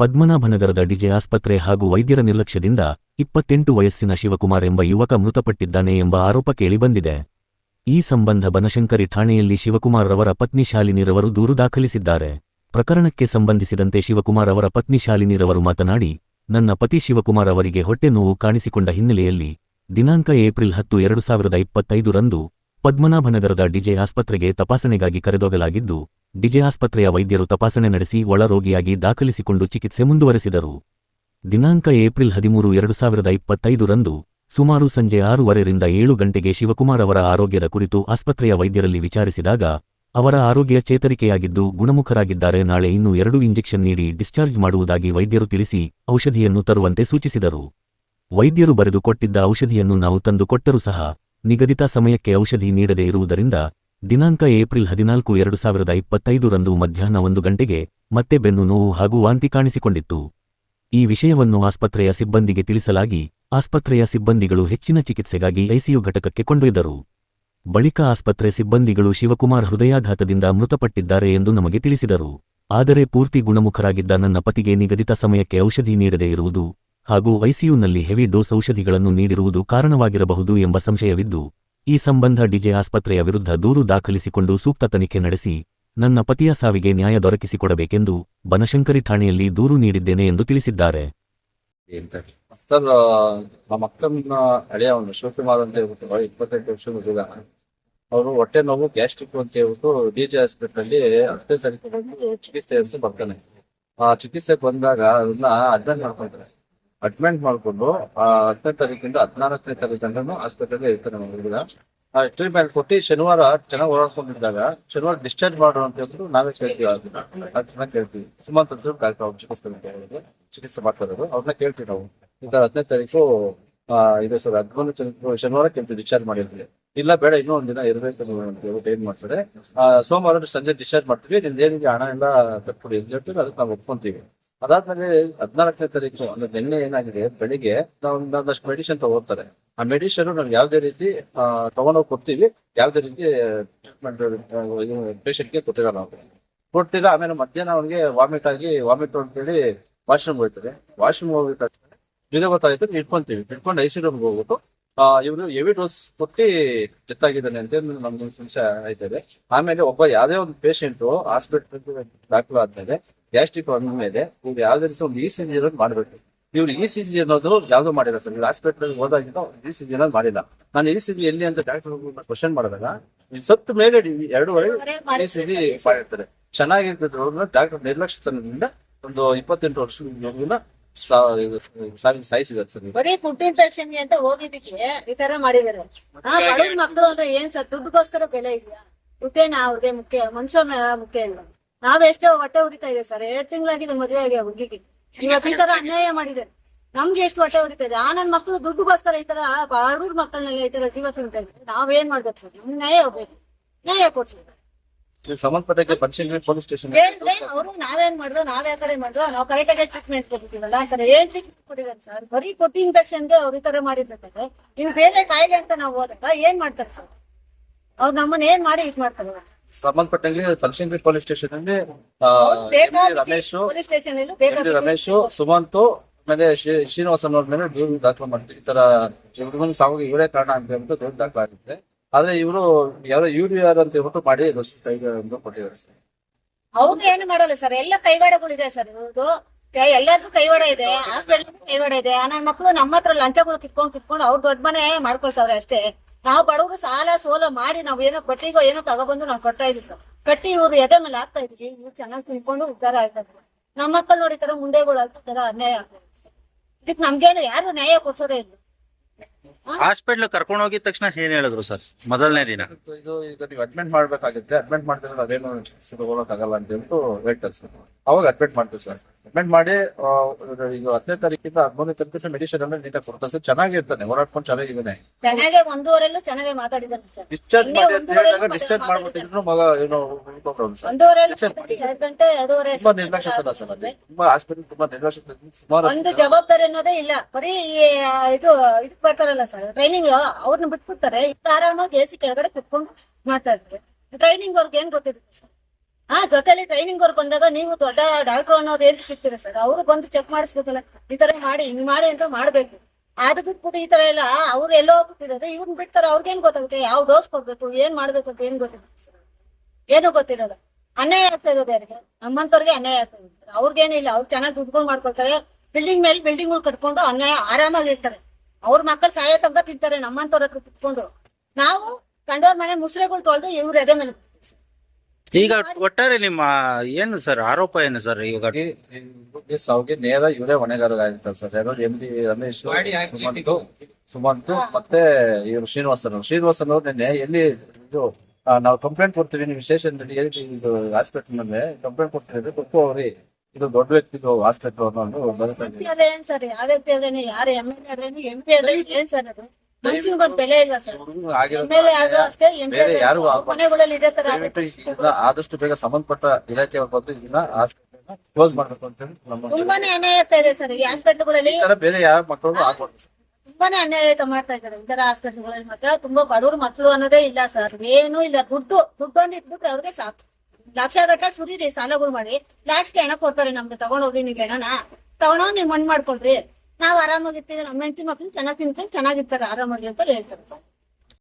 ಪದ್ಮನಾಭನಗರದ DJ ಆಸ್ಪತ್ರೆ ಹಾಗೂ ವೈದ್ಯರ ನಿರ್ಲಕ್ಷ್ಯದಿಂದ ಇಪ್ಪತ್ತೆಂಟು ವಯಸ್ಸಿನ ಶಿವಕುಮಾರ್ ಎಂಬ ಯುವಕ ಮೃತಪಟ್ಟಿದ್ದಾನೆ ಎಂಬ ಆರೋಪ ಕೇಳಿಬಂದಿದೆ. ಈ ಸಂಬಂಧ ಬನಶಂಕರಿ ಠಾಣೆಯಲ್ಲಿ ಶಿವಕುಮಾರ್ ರವರ ಪತ್ನಿ ಶಾಲಿನಿರವರು ದೂರು ದಾಖಲಿಸಿದ್ದಾರೆ. ಪ್ರಕರಣಕ್ಕೆ ಸಂಬಂಧಿಸಿದಂತೆ ಶಿವಕುಮಾರ್ ಅವರ ಪತ್ನಿ ಶಾಲಿನಿರವರು ಮಾತನಾಡಿ, ನನ್ನ ಪತಿ ಶಿವಕುಮಾರ್ ಅವರಿಗೆ ಹೊಟ್ಟೆ ನೋವು ಕಾಣಿಸಿಕೊಂಡ ಹಿನ್ನೆಲೆಯಲ್ಲಿ ದಿನಾಂಕ ಏಪ್ರಿಲ್ ಹತ್ತು ಎರಡು ಸಾವಿರದ ಇಪ್ಪತ್ತೈದರಂದು ಪದ್ಮನಾಭನಗರದ ಡಿಜೆ ಆಸ್ಪತ್ರೆಗೆ ತಪಾಸಣೆಗಾಗಿ ಕರೆದೊಯ್ಯಲಾಗಿದ್ದು ಡಿಜೆ ಆಸ್ಪತ್ರೆಯ ವೈದ್ಯರು ತಪಾಸಣೆ ನಡೆಸಿ ಒಳರೋಗಿಯಾಗಿ ದಾಖಲಿಸಿಕೊಂಡು ಚಿಕಿತ್ಸೆ ಮುಂದುವರೆಸಿದರು. ದಿನಾಂಕ ಏಪ್ರಿಲ್ ಹದಿಮೂರು, ಎರಡು ಸಾವಿರದ ಇಪ್ಪತ್ತೈದರಂದು ಸುಮಾರು ಸಂಜೆ ಆರೂವರೆರಿಂದ ಏಳು ಗಂಟೆಗೆ ಶಿವಕುಮಾರ್ ಅವರ ಆರೋಗ್ಯದ ಕುರಿತು ಆಸ್ಪತ್ರೆಯ ವೈದ್ಯರಲ್ಲಿ ವಿಚಾರಿಸಿದಾಗ, ಅವರ ಆರೋಗ್ಯ ಚೇತರಿಕೆಯಾಗಿದ್ದು ಗುಣಮುಖರಾಗಿದ್ದಾರೆ. ನಾಳೆ ಇನ್ನೂ ಎರಡು ಇಂಜೆಕ್ಷನ್ ನೀಡಿ ಡಿಸ್ಚಾರ್ಜ್ ಮಾಡುವುದಾಗಿ ವೈದ್ಯರು ತಿಳಿಸಿ ಔಷಧಿಯನ್ನು ತರುವಂತೆ ಸೂಚಿಸಿದರು. ವೈದ್ಯರು ಬರೆದುಕೊಟ್ಟಿದ್ದ ಔಷಧಿಯನ್ನು ನಾವು ತಂದು ಕೊಟ್ಟರೂ ಸಹ ನಿಗದಿತ ಸಮಯಕ್ಕೆ ಔಷಧಿ ನೀಡದೇ ಇರುವುದರಿಂದ ದಿನಾಂಕ ಏಪ್ರಿಲ್ ಹದಿನಾಲ್ಕು ಎರಡು ಸಾವಿರದ ಇಪ್ಪತ್ತೈದರಂದು ಮಧ್ಯಾಹ್ನ ಒಂದು ಗಂಟೆಗೆ ಮತ್ತೆ ಬೆನ್ನು ನೋವು ಹಾಗೂ ವಾಂತಿ ಕಾಣಿಸಿಕೊಂಡಿತ್ತು. ಈ ವಿಷಯವನ್ನು ಆಸ್ಪತ್ರೆಯ ಸಿಬ್ಬಂದಿಗೆ ತಿಳಿಸಲಾಗಿ ಆಸ್ಪತ್ರೆಯ ಸಿಬ್ಬಂದಿಗಳು ಹೆಚ್ಚಿನ ಚಿಕಿತ್ಸೆಗಾಗಿ ಐಸಿಯು ಘಟಕಕ್ಕೆ ಕೊಂಡೊಯ್ದರು. ಬಳಿಕ ಆಸ್ಪತ್ರೆ ಸಿಬ್ಬಂದಿಗಳು ಶಿವಕುಮಾರ್ ಹೃದಯಾಘಾತದಿಂದ ಮೃತಪಟ್ಟಿದ್ದಾರೆ ಎಂದು ನಮಗೆ ತಿಳಿಸಿದರು. ಆದರೆ ಪೂರ್ತಿ ಗುಣಮುಖರಾಗಿದ್ದ ನನ್ನ ಪತಿಗೆ ನಿಗದಿತ ಸಮಯಕ್ಕೆ ಔಷಧಿ ನೀಡದೇ ಇರುವುದು ಹಾಗೂ ಐಸಿಯುನಲ್ಲಿ ಹೆವಿ ಡೋಸ್ ಔಷಧಿಗಳನ್ನು ನೀಡಿರುವುದು ಕಾರಣವಾಗಿರಬಹುದು ಎಂಬ ಸಂಶಯವಿದ್ದು ಈ ಸಂಬಂಧ ಡಿಜೆ ಆಸ್ಪತ್ರೆಯ ವಿರುದ್ಧ ದೂರು ದಾಖಲಿಸಿಕೊಂಡು ಸೂಕ್ತ ತನಿಖೆ ನಡೆಸಿ, ನನ್ನ ಪತಿಯ ಸಾವಿಗೆ ನ್ಯಾಯ ದೊರಕಿಸಿಕೊಡಬೇಕೆಂದು ಬನಶಂಕರಿ ಠಾಣೆಯಲ್ಲಿ ದೂರು ನೀಡಿದ್ದೇನೆ ಎಂದು ತಿಳಿಸಿದ್ದಾರೆ. ಸರ್ ನಮ್ಮ ಅಕ್ಕನ ಹಳೆಯ ಅವನು ಶಿವಕುಮಾರ್ ಅಂತ ಹೇಳ್ಬಿಟ್ಟು ಇಪ್ಪತ್ತೆಂಟು ವರ್ಷದ ಹುಡುಗ. ಅವರು ಹೊಟ್ಟೆ ನೋವು, ಗ್ಯಾಸ್ಟ್ರಿಕ್ ಅಂತ ಹೇಳ್ಬಿಟ್ಟು ಡಿ ಜೆ ಹಾಸ್ಪಿಟಲ್ ಅಲ್ಲಿ ಹತ್ತನೇ ತಾರೀಕು ಚಿಕಿತ್ಸೆ ಬರ್ತಾನೆ. ಆ ಚಿಕಿತ್ಸೆಗೆ ಬಂದಾಗ ಅದನ್ನ ಅಡ್ಡ ಮಾಡ್ಕೊಂತಾರೆ ಅಡ್ಮಿಟ್ ಮಾಡ್ಕೊಂಡು ಹತ್ತನೇ ತಾರೀಕಿಂದ ಹದಿನಾಲ್ಕನೇ ತಾರೀಕು ತನಕ ಇರ್ತಾರೆ ನಮ್ಮ ಹುಡುಗ. ಟ್ರೀಟ್ಮೆಂಟ್ ಕೊಟ್ಟು ಶನಿವಾರ ಚೆನ್ನಾಗಿ ಓಡಾಡ್ಕೊಂಡಿದ್ದಾಗ, ಶನಿವಾರ ಡಿಸ್ಚಾರ್ಜ್ ಮಾಡು ಅಂತ ಹೇಳಿದ್ರು, ನಾವೇ ಕೇಳ್ತೀವಿ ಅದನ್ನ ಕೇಳ್ತೀವಿ. ಸುಮಂತ್ ಅಂತ ಡಾಕ್ಟರ್ ಅವ್ರು ಚಿಕಿತ್ಸೆ ಚಿಕಿತ್ಸೆ ಮಾಡ್ತಾ ಇರೋದು ಅವ್ರನ್ನ ಕೇಳ್ತೀವಿ ನಾವು. ಈ ತರ ತಾರೀಕು ಇದೆ ಸರ್, ಹದಿಮೂರನೇ ತಾರೀಕು ಶನಿವಾರ ಕೇಳ್ತೀವಿ ಡಿಸ್ಚಾರ್ಜ್ ಮಾಡಿದ್ವಿ ಇಲ್ಲ, ಬೇಡ, ಇನ್ನೂ ಒಂದಿನ ಇರಬೇಕು ನೀವು ಅಂತ ಏನ್ ಮಾಡ್ತಾರೆ. ಸೋಮವಾರ ಸಂಜೆ ಡಿಸ್ಚಾರ್ಜ್ ಮಾಡ್ತೀವಿ. ನಿಮ್ದು ಏನಿದೆ ಹಣ ಎಲ್ಲ ಕಟ್ಕೊಡಿ ಅಂತ ಹೇಳ್ತೀವಿ ಅದಕ್ಕೆ ನಾವು ಒಪ್ಕೊಂತೀವಿ. ಅದಾದ್ಮೇಲೆ ಹದಿನಾಲ್ಕನೇ ತಾರೀಕು, ಅಂದ್ರೆ ನಿನ್ನೆ ಏನಾಗಿದೆ? ಬೆಳಿಗ್ಗೆ ನಾವು ಒಂದಷ್ಟು ಮೆಡಿಸಿನ್ ತಗೋತಾರೆ. ಆ ಮೆಡಿಸಿನ್ ನಾವು ಯಾವ್ದೇ ರೀತಿ ತಗೊಂಡೋಗಿ ಕೊಡ್ತೀವಿ. ಯಾವ್ದೇ ರೀತಿ ಟ್ರೀಟ್ಮೆಂಟ್ ಪೇಷಂಟ್ಗೆ ಕೊಟ್ಟಿರೋ ನಾವು ಕೊಡ್ತೀರಾ ಆಮೇಲೆ ಮಧ್ಯಾಹ್ನ ಅವ್ನಿಗೆ ವಾಮಿಟ್ ಆಗಿ ವಾಮಿಟ್ ಅಂತೇಳಿ ವಾಶ್ರೂಮ್ ಹೋಗ್ತಾರೆ ವಾಶ್ರೂಮ್ ಹೋಗ್ಬಿಟ್ಟು ಇದೇ ಗೊತ್ತಾಯ್ತು ಇಟ್ಕೊಂತೀವಿ. ಇಟ್ಕೊಂಡು ಐ ಸಿ ರೂಮ್ಗೆ ಹೋಗ್ಬಿಟ್ಟು ಇವರು ಎವಿ ಡೋಸ್ ಕೊಟ್ಟು ಡೆತ್ ಆಗಿದ್ದಾನೆ ಅಂತ ನಮ್ಗೆ ಸಂಶಯ ಆಯ್ತದೆ. ಆಮೇಲೆ ಒಬ್ಬ ಯಾವ್ದೇ ಒಂದು ಪೇಷಂಟ್ ಹಾಸ್ಪಿಟಲ್ ದಾಖಲು ಗ್ಯಾಸ್ಟ್ರಿಕ್ ಮೇಲೆ ಇವ್ರು ಯಾವ್ದೇ ರೀತಿ ಒಂದು ಇ ಸಿ ಜಿ ಅನ್ನೋದು ಮಾಡಬೇಕು. ಇವ್ರು ಇ ಸಿ ಜಿ ಅನ್ನೋದು ಯಾವ್ದು ಮಾಡಿಲ್ಲ ಸರ್. ನೀವು ಹಾಸ್ಪಿಟಲ್ ಹೋದಾಗಿಂದ ಇ ಸಿ ಜಿ ಅನ್ನೋದು ಮಾಡಿಲ್ಲ. ನಾನು ಇ ಸಿ ಜಿ ಎಲ್ಲಿ ಅಂತ ಡಾಕ್ಟರ್ ಕ್ವಶನ್ ಮಾಡಿದಾಗ ಸತ್ತ ಮೇಲೆ ಎರಡೂವರೆ ಇ ಸಿ ಜಿ ಮಾಡಿರ್ತಾರೆ. ಚೆನ್ನಾಗಿರ್ತದೆ ಡಾಕ್ಟರ್ ನಿರ್ಲಕ್ಷ್ಯತನದಿಂದ ಒಂದು ಇಪ್ಪತ್ತೆಂಟು ವರ್ಷ ಸಾಯಿಸಿದ್ದಾರೆ ಅಂತ ಈ ತರ ಮಾಡಿದಾರೆ ಮಕ್ಕಳು ಅಂದ್ರೆ ಏನ್ ಸರ್? ದುಡ್ಡುಗೋಸ್ಕರ ಬೆಲೆ ಇದೆಯಾ? ದುಡ್ಡೇನ ಅವ್ರಿಗೆ ಮುಖ್ಯ? ಮನುಷ್ಯ ಮುಖ್ಯ ಇಲ್ಲ ನಾವ್ ಎಷ್ಟೋ ಹೊಟ್ಟೆ ಉರಿತಾ ಇದೆ ಸರ್ ಎರಡ್ ತಿಂಗಳಾಗಿದೆ ಮದುವೆ ಆಗಿ ಹುಡುಗಿಗೆ. ಇವತ್ತು ಈ ತರ ಅನ್ಯಾಯ ಮಾಡಿದೆ. ನಮ್ಗೆ ಎಷ್ಟು ಹೊಟ್ಟೆ ಉರಿತಾ ಇದೆ? ಆ ನನ್ ಮಕ್ಕಳು ದುಡ್ಡುಗೋಸ್ಕರ ಈ ತರ ಬಡವ್ರ ಮಕ್ಕಳನ್ನೆಲ್ಲ ಈ ತರ ಜೀವ ತಿಂತಾ ಇದ್ದಾರೆ. ನಾವೇನ್ ಮಾಡ್ಬೇಕು ಸರ್ ನಮ್ಗೆ ನ್ಯಾಯ ಹೋಗ್ಬೇಕು ನ್ಯಾಯ ಕೊಡ್ಸಿ. ಸಂಬಂಧಪಟ್ಟ ಪೊಲೀಸ್ ಸ್ಟೇಷನ್ ಹೇಳಿದ್ರೆ ಅವರು ನಾವೇನ್ ಮಾಡಿದ್ರು ನಾವ್ ಯಾವ ಕಡೆ ಮಾಡಿದ್ರು ನಾವು ಕರೆಕ್ಟ್ ಆಗಿ ಟ್ರೀಟ್ಮೆಂಟ್ ಕೊಟ್ಟಿದ್ದೀವಲ್ಲ ಆ ಕಡೆ ಏನ್ ಟ್ರೀಟ್ಮೆಂಟ್ ಕೊಟ್ಟಿದ್ದಾರೆ ಸರ್ ಬರೀ ಕೊಟ್ಟಿ ಇನ್ಫೆಕ್ಷನ್ಗೆ ಅವ್ರು ಈ ತರ ಮಾಡಿರ್ಬೇಕಾದ್ರೆ ಇನ್ ಬೇರೆ ಕಾಯಿಲೆ ಅಂತ ನಾವು ಹೋದಾಗ ಏನ್ ಮಾಡ್ತಾರೆ ಸರ್ ಅವ್ರು ನಮ್ಮನ್ನ ಏನ್ ಮಾಡಿ ಇದ್ ಮಾಡ್ತಾರೆ? ಸಂಬಂಧಪಟ್ಟಂಗೆ ಪಂಚಂಗಿ ಪೊಲೀಸ್ ಸ್ಟೇಷನ್ ಅಲ್ಲಿ Ramesh police station MD Ramesh Sumanth ಆಮೇಲೆ ಶ್ರೀ- ಶ್ರೀನಿವಾಸನ್ ಅವ್ರ ಮೇಲೆ ದೂರು ದಾಖಲು ಮಾಡ್ತೀವಿ. ಈ ತರ ಹುಡುಗನ ಸಾವಿಗೆ ಇವರೇ ಕಾರಣ ಅಂತ ಹೇಳ್ಬಿಟ್ಟು ದೂರು ದಾಖಲಾಗಿದೆ ಆದ್ರೆ ಇವರು ಯಾವ್ದೋ ಆರ್ ಅಂತ ಹೇಳ್ಬಿಟ್ಟು ಮಾಡಿ ಕೊಟ್ಟಿದ್ದಾರೆ ಸರ್. ಅವ್ರು ಏನು ಮಾಡಲ್ಲ ಸರ್ ಎಲ್ಲ ಕೈವಾಡಗಳಿದೆ ಸರ್ ಇವ್ರದ್ದು. ಎಲ್ಲರಿಗೂ ಕೈವಾಡ ಇದೆ ಹಾಸ್ಪಿಟಲ್ ಕೈವಾಡ ಇದೆ. ನನ್ನ ಮಕ್ಕಳು ನಮ್ಮ ಹತ್ರ ಲಂಚಗಳು ಕಿತ್ಕೊಂಡು ಕಿತ್ಕೊಂಡು ಅವ್ರ ದೊಡ್ಡ ಮನೆ ಮಾಡ್ಕೊಳ್ತಾವ್ರೆ ಅಷ್ಟೇ. ನಾವು ಬಡವರು ಸಾಲ ಸೋಲ ಮಾಡಿ ನಾವ್ ಏನೋ ಬಟ್ಟಿಗೋ ಏನೋ ತಗೊಬಂದು ನಾವು ಕಟ್ತಾ ಇದೀವಿ ಸರ್. ಕಟ್ಟಿ ಇವ್ರು ಎದೆ ಮೇಲೆ ಆಗ್ತಾ ಇದೀವಿ. ಇವ್ರು ಚೆನ್ನಾಗಿ ತಿಳ್ಕೊಂಡು ಉದ್ಧಾರ ಆಯ್ತಾ ನಮ್ಮ ಮಕ್ಕಳು ನೋಡಿ ತರ ಮುಂದೆಗಳು ತರ ಅನ್ಯಾಯ ಆಗ್ತದೆ. ಇದಕ್ ನಮ್ಗೇನು ಯಾರು ನ್ಯಾಯ ಕೊಡ್ಸೋದೇ ಇಲ್ಲ. ಹಾಸ್ಪಿಟ್ಲ್ ಕರ್ಕೊಂಡು ಹೋಗಿದ ತಕ್ಷಣ ಏನ್ ಹೇಳಿದ್ರು ಸರ್? ಮೊದಲನೇ ದಿನ. ಇದು ಈಗ ನೀವು ಅಡ್ಮಿಟ್ ಮಾಡ್ಬೇಕಾಗಿತ್ತು ಅಡ್ಮಿಟ್ ಮಾಡಿದ್ರೆ ಅದೇನು ಚಿಕಿತ್ಸೆ ತಗೊಳಕ್ಕಾಗಲ್ಲ ಅಂತ ಹೇಳ್ಬಿಟ್ಟು ಹೇಳ್ತಾರೆ ಸರ್ ಅವಾಗ ಅಡ್ಮಿಟ್ ಮಾಡ್ತೀವಿ ಸರ್. ಅಡ್ಮಿಟ್ ಮಾಡಿ ಆ, ಈಗ ಹತ್ತನೇ ತಾರೀಕಿಂದ ಹದಿಮೂರನೇ ತಾರೀಕು ಮೆಡಿಸಿನ್ ಎಲ್ಲ ನೀಟಾಗಿ ಕೊಡ್ತಾರೆ ಸರ್. ಚೆನ್ನಾಗಿರ್ತಾನೆ ಓಡಾಡ್ಕೊಂಡು ಚೆನ್ನಾಗಿದ್ದಾನೆ ಚೆನ್ನಾಗೆ ಒಂದೂವರೆಲ್ಲೂ ಚೆನ್ನಾಗಿ ಸರ್. ಡಿಸ್ಚಾರ್ಜ್ ಇನ್ನೇ ಮಾಡಿ ಅಂತ ಒಂದೂವರೆ ಹೇಳಿದಾಗ ಗಂಟೆ ಡಿಸ್ಚಾರ್ಜ್ ಮಾಡ್ಬಿಟ್ಟಿದ್ರು ಮಗ ಏನೋ ಉಳ್ಕೊಂಡ್ರು ಸರ್. ಒಂದೂವರೆ Discharge ಮಾಡಿ. ಎರಡು ಗಂಟೆ ಎರಡೂವರೆ ತುಂಬಾ ನಿರ್ಲಕ್ಷ್ಯತನ ಸರ್ ಅಲ್ಲಿ. ತುಂಬಾ ಹಾಸ್ಪಿಟಲ್ ತುಂಬಾ ನಿರ್ಲಕ್ಷ್ಯ ಸುಮಾರು ಒಂದು ಜವಾಬ್ದಾರಿ ಅನ್ನೋದೇ ಇಲ್ಲ. ಬರೀ ಈ, ಆ, ಇದು ಇದಕ್ ಬರ್ತಾರಲ್ಲ ಸರ್. ಟ್ರೈನಿಂಗ್ ಅವ್ರನ್ನ ಬಿಟ್ಬಿಡ್ತಾರೆ. ಇತ್ತ ಆರಾಮಾಗಿ ಸಿ ಕೆಳಗಡೆ ಕುತ್ಕೊಂಡು ಮಾಡ್ತಾ ಇದ್ರೆ ಟ್ರೈನಿಂಗ್ ಅವ್ರಿಗೆ ಏನ್ ಗೊತ್ತಿರುತ್ತೆ ಸರ್? ಹಾ ಜೊತೆಲಿ ಟ್ರೈನಿಂಗ್ ಅವ್ರು ಬಂದಾಗ ನೀವು ದೊಡ್ಡ ಡಾಕ್ಟರ್ ಅನ್ನೋದು ಏನ್ ಸಿಗ್ತೀರಾ ಸರ್? ಅವರು ಬಂದು ಚೆಕ್ ಮಾಡಿಸ್ಬೇಕಲ್ಲ. ಈ ತರ ಮಾಡಿ, ಹಿಂಗ್ ಮಾಡಿ ಅಂತ ಮಾಡ್ಬೇಕು. ಅದು ಬಿಟ್ಬಿಟ್ಟು ಈ ತರ ಎಲ್ಲ, ಅವ್ರು ಎಲ್ಲೋ ಹೋಗ್ತಿರೋದು ಇವ್ರನ್ನ ಬಿಡ್ತಾರೆ. ಅವ್ರಿಗೇನ್ ಗೊತ್ತಾಗುತ್ತೆ? ಯಾವ ಡೋಸ್ ಕೊಡ್ಬೇಕು? ಏನ್ ಮಾಡ್ಬೇಕು ಅಂತ ಏನ್ ಗೊತ್ತಿಲ್ಲ ಏನು ಗೊತ್ತಿರೋದು ಅನ್ಯಾಯ ಆಗ್ತಾ ಇರೋದು ಯಾರಿಗೆ? ನಮ್ಮಂತವ್ರಿಗೆ ಅನ್ಯಾಯ ಆಗ್ತಾ ಸರ್. ಅವ್ರಿಗೇನಿಲ್ಲ. ಅವ್ರು ಚೆನ್ನಾಗಿ ದುಡ್ಡುಗಳು ಮಾಡ್ಕೊಳ್ತಾರೆ. ಬಿಲ್ಡಿಂಗ್ ಮೇಲೆ ಬಿಲ್ಡಿಂಗ್ ಕಟ್ಕೊಂಡು ಅನ್ಯಾಯ ಆರಾಮಾಗಿ ಇರ್ತಾರೆ. ಅವ್ರ ಮಕ್ಕಳು ಸಾಯ ತನಕ ತಿಂತಾರೆ ನಮ್ಮಂತವ್ರ ಹತ್ರ ಕುತ್ಕೊಂಡು. ನಾವು ಕಂಡವ್ರ ಮನೆ ಮುಸ್ರೆಗಳು ತೊಳೆದು ಇವ್ರ ಎದೆ ಮೇಲೆ ಈಗ ಒಟ್ಟಾರೆ ನಿಮ್ಮ ಏನು ಸರ್ ಆರೋಪ ಏನು ಸರ್ ಇವಾಗ ಈ ಸಾವಿಗೆ ನೇರ ಇವರೇ ಹೊಣೆಗಾರರಾಗಿರ್ತಾರೆ ಸರ್. ಯಾರು ಎಂ ಡಿ ರಮೇಶ್ ಸುಮಂತ್ ಸುಮಂತ್ ಮತ್ತೆ ಇವರು ಶ್ರೀನಿವಾಸನ್ ಅವರು ಶ್ರೀನಿವಾಸನ್ ಅವರು ನಿನ್ನೆ ಎಲ್ಲಿ ಇದು ಆ, ನಾವು ಕಂಪ್ಲೇಂಟ್ ಕೊಡ್ತೀವಿ ನೀವು ಸ್ಟೇಷನ್ ಎಲ್ಲಿ ಇದು ಹಾಸ್ಪಿಟಲ್ ಮೇಲೆ ಕಂಪ್ಲೇಂಟ್ ಕೊಡ್ತೀವಿ ಗೊತ್ತು ಅವ್ರಿ. ಇದು ದೊಡ್ಡ ವ್ಯಕ್ತಿದು ಹಾಸ್ಪಿಟಲ್ ಅನ್ನೋದು ಬರುತ್ತೆ. ವ್ಯಕ್ತಿ ಆದ್ರೆ ಏನ್ ಸರ್ ಯಾವ ವ್ಯಕ್ತಿ ಆದ್ರೇನು ಯಾರು ಎಂ ಎಲ್ ಆದ್ರೇನು ಎಂ ಪಿ ಆದ್ರೆ ಏನ್ ಸರ್ ಅದು? ಮನುಷ್ಯನಿಗೊಂದು ಬೆಲೆ ಇಲ್ಲ ಸರ್? ಎಂ ಎಲ್ ಎ ಆದ್ರೂ ಅಷ್ಟೇ ಎಂ ಪಿ ಬೇರೆ ಯಾರು ಮನೆಗಳಲ್ಲಿ ಇದೇ ತರ ದಯವಿಟ್ಟು ಇದನ್ನ ಆದಷ್ಟು ಬೇಗ ಸಂಬಂಧಪಟ್ಟ ಇಲಾಖೆ ಬಂದು ಇದನ್ನ ಹಾಸ್ಪಿಟಲ್ ಕ್ಲೋಸ್ ಮಾಡ್ಬೇಕು ಅಂತ ಹೇಳಿ ನಮ್ಮ ತುಂಬಾನೇ ಅನ್ಯಾಯ ಆಗ್ತಾ ಇದೆ ಸರ್ ಈ ಹಾಸ್ಪಿಟಲ್ಗಳಲ್ಲಿ ಈ ತರ ಬೇರೆ ಯಾವ ಮಕ್ಕಳು ಆಗ್ಬಾರ್ದು ತುಂಬಾನೇ ಅನ್ಯಾಯ ಮಾಡ್ತಾ ಇದಾರೆ ಇದರ ಹಾಸ್ಪಿಟಲ್ಗಳಲ್ಲಿ ಮಾತ್ರ. ತುಂಬಾ ಬಡವ್ರ ಮಕ್ಕಳು ಅನ್ನೋದೇ ಇಲ್ಲ ಸರ್ ಏನು ಇಲ್ಲ. ದುಡ್ಡು ದುಡ್ಡು ಒಂದು ಇದ್ಬಿಟ್ರೆ ಅವ್ರಿಗೆ ಸಾಕು. ಲಕ್ಷ ಗಟ್ಟ ಸುರಿರಿ ಸಾಲಗಳು ಮಾಡಿ. ಲಾಸ್ಟ್ಗೆ ಹೆಣ ಕೊಡ್ತಾರೆ ನಮ್ಗೆ, ತಗೊಂಡೋಗ್ರಿ ನೀವು ಹೆಣನ. ತಗೊಂಡೋಗಿ ನೀವು ಮಣ್ಣು ಮಾಡ್ಕೊಳ್ರಿ. ನಾವ್ ಆರಾಮಾಗಿರ್ತೀವಿ ನಮ್ಮ ಹೆಂಡತಿ ಮಕ್ಳು ಚೆನ್ನಾಗಿ ತಿಂತಾರೆ ಚೆನ್ನಾಗಿರ್ತಾರೆ ಆರಾಮಾಗಿ ಅಂತ ಹೇಳ್ತಾರೆ ಸರ್.